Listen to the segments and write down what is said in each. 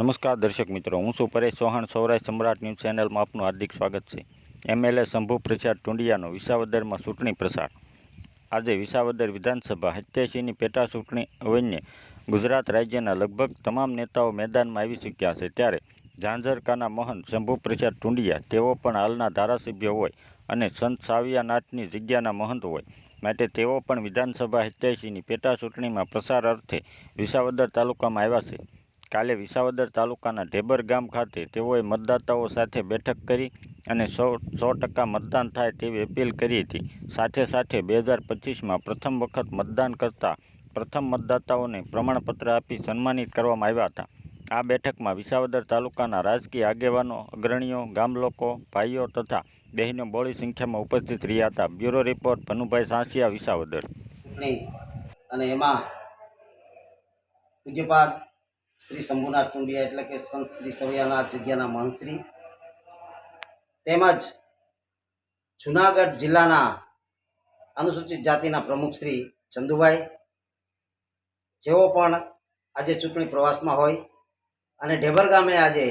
નમસ્કાર દર્શક મિત્રો, હું છું પરેશ ચૌહાણ, સૌરાષ્ટ્ર સમ્રાટ ન્યૂઝ ચેનલમાં આપનું હાર્દિક સ્વાગત છે. એમએલએ શંભુ પ્રસાદ ટુંડિયાનો વિસાવદરમાં ચૂંટણી પ્રસાર. આજે વિસાવદર વિધાનસભા સત્યાસીની પેટા ચૂંટણી વન્ય ગુજરાત રાજ્યના લગભગ તમામ નેતાઓ મેદાનમાં આવી ચૂક્યા છે. ત્યારે ઝાંઝરકાના મહંત શંભુ પ્રસાદ ટુંડિયા, તેઓ પણ હાલના ધારાસભ્ય હોય અને સંત સાવિયાનાથની જગ્યાના મહંત હોય. માટે તેઓ પણ વિધાનસભા સત્યાસીની પેટા ચૂંટણીમાં પ્રસાર અર્થે વિસાવદર તાલુકામાં આવ્યા છે. કાલે વિસાવદર તાલુકાના ઢેબર ગામ ખાતે તેઓએ મતદાતાઓ સાથે બેઠક કરી અને સો સો ટકા મતદાન થાય તેવી અપીલ કરી હતી. સાથે સાથે બે હજાર પચીસમાં પ્રથમ વખત મતદાન કરતા પ્રથમ મતદાતાઓને પ્રમાણપત્ર આપી સન્માનિત કરવામાં આવ્યા હતા. આ બેઠકમાં વિસાવદર તાલુકાના રાજકીય આગેવાનો, અગ્રણીઓ ગામલોકો ભાઈઓ તથા બહેનો બહોળી સંખ્યામાં ઉપસ્થિત રહ્યા હતા. Bureau report Bhanubhai Sansiya Visavadar. અને એમાં પૂજ્યપાદ શ્રી શંભુનાથ ટુંડિયા એટલે કે સંત શ્રી સવૈયાનાથ જગ્યાના મહંતશ્રી તેમજ જુનાગઢ જિલ્લાના અનુસૂચિત જાતિના પ્રમુખ શ્રી ચંદુભાઈ. જેઓ પણ આજે ચૂંટણી પ્રવાસમાં હોય અને ઢેબર ગામે આજે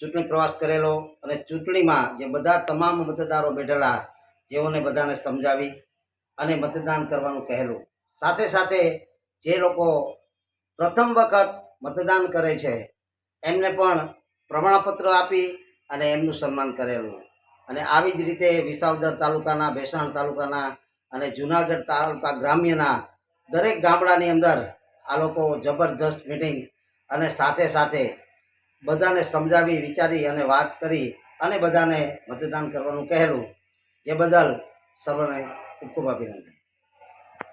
ચૂંટણી પ્રવાસ કરેલો અને ચૂંટણીમાં જે બધા તમામ મતદારો બેઠેલા જેઓને બધાને સમજાવી અને મતદાન કરવાનું કહેલું. સાથે સાથે જે લોકો પ્રથમ વખત મતદાન કરે છે. એમને પણ પ્રમાણપત્ર આપી અને એમનું સન્માન કરેલું. અને આવી જ રીતે વિસાવદર તાલુકાના, ભેસાણ તાલુકાના અને જુનાગઢ તાલુકા ગ્રામ્યના દરેક ગામડાની અંદર આ લોકો જબરજસ્ત મિટિંગ અને સાથે સાથે બધાને સમજાવી, વિચારી અને વાત કરી અને બધાને મતદાન કરવાનું કહેલું. જે બદલ સર્વને ખૂબ ખૂબ અભિનંદન.